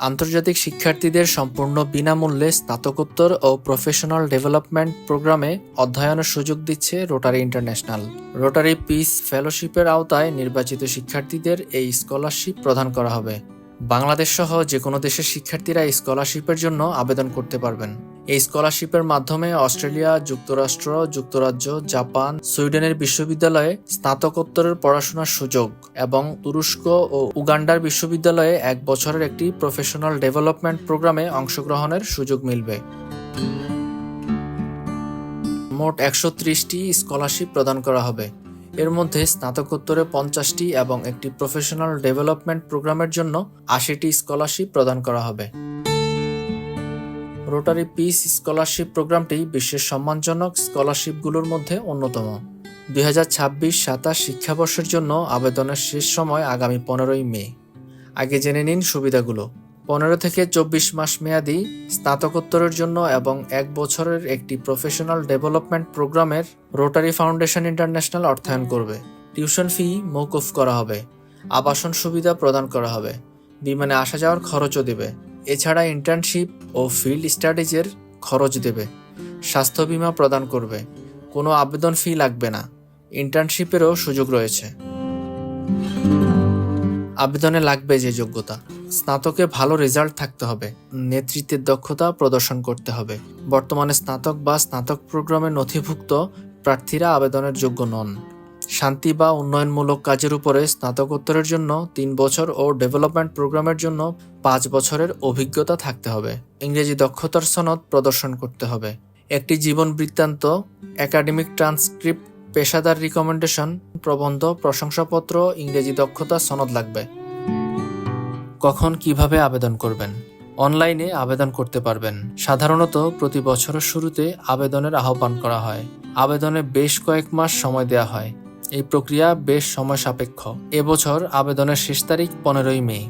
আন্তর্জাতিক শিক্ষার্থীদের সম্পূর্ণ বিনামূল্যে স্নাতকোত্তর ও প্রফেশনাল ডেভেলপমেন্ট প্রোগ্রামে অধ্যয়নের সুযোগ দিচ্ছে রোটারি ইন্টারন্যাশনাল রোটারি পিস ফেলোশিপের আওতায় নির্বাচিত শিক্ষার্থীদের এই স্কলারশিপ প্রদান করা হবে। বাংলাদেশ সহ যে কোনো দেশের শিক্ষার্থীরা স্কলারশিপের জন্য আবেদন করতে পারবেন। এই স্কলারশিপের মাধ্যমে অস্ট্রেলিয়া, যুক্তরাষ্ট্র, যুক্তরাজ্য, জাপান, সুইডেনের বিশ্ববিদ্যালয়ে স্নাতকোত্তরের পড়াশোনার সুযোগ এবং তুরস্ক ও উগান্ডার বিশ্ববিদ্যালয়ে এক বছরের একটি প্রফেশনাল ডেভেলপমেন্ট প্রোগ্রামে অংশগ্রহণের সুযোগ মিলবে। মোট একশো ত্রিশটি স্কলারশিপ প্রদান করা হবে। এর মধ্যে স্নাতকোত্তরে পঞ্চাশটি এবং একটি প্রফেশনাল ডেভেলপমেন্ট প্রোগ্রামের জন্য আশিটি স্কলারশিপ প্রদান করা হবে। রোটারি পিস স্কলারশিপ প্রোগ্রামটি বিশ্বের সম্মানজনক স্কলারশিপগুলোর মধ্যে অন্যতম। দুই হাজার ছাব্বিশ সাতাশ শিক্ষাবর্ষের জন্য আবেদনের শেষ সময় আগামী পনেরোই মে। আগে জেনে নিন সুবিধাগুলো। পনেরো থেকে চব্বিশ মাস মেয়াদি স্নাতকোত্তরের জন্য এবং এক বছরের একটি প্রফেশনাল ডেভেলপমেন্ট প্রোগ্রামের রোটারি ফাউন্ডেশন ইন্টারন্যাশনাল অর্থায়ন করবে। টিউশন ফি মৌকুফ করা হবে। আবাসন সুবিধা প্রদান করা হবে। বিমানে আসা যাওয়ার খরচও দেবে। এছাড়া ইন্টার্নশিপ ও ফিল্ড স্টাডিজের খরচ দেবে, স্বাস্থ্য বিমা প্রদান করবে, কোনো আবেদন ফি লাগবে না ইন্টার্নশিপেরও সুযোগ রয়েছে। আবেদনে লাগবে যে যোগ্যতা, স্নাতকে ভালো রেজাল্ট থাকতে হবে, নেতৃত্বের দক্ষতা প্রদর্শন করতে হবে। বর্তমানে স্নাতক বা স্নাতক প্রোগ্রামে নথিভুক্ত প্রার্থীরা আবেদনের যোগ্য নন। শান্তি বা উন্নয়নমূলক কাজের উপরে স্নাতকোত্তরের জন্য তিন বছর ও ডেভেলপমেন্ট প্রোগ্রামের জন্য পাঁচ বছরের অভিজ্ঞতা থাকতে হবে। ইংরেজি দক্ষতার সনদ প্রদর্শন করতে হবে। একটি জীবন বৃত্তান্ত, একাডেমিক ট্রান্সক্রিপ্ট, পেশাদার রিকমেন্ডেশন, প্রবন্ধ, প্রশংসাপত্র, ইংরেজি দক্ষতা সনদ লাগবে। কখন কীভাবে আবেদন করবেন? অনলাইনে আবেদন করতে পারবেন। সাধারণত প্রতি বছরের শুরুতে আবেদনের আহ্বান করা হয়। আবেদনে বেশ কয়েক মাস সময় দেওয়া হয়। এই প্রক্রিয়া বেশ সময় সাপেক্ষ। এবছর আবেদনের শেষ তারিখ পনেরোই মে।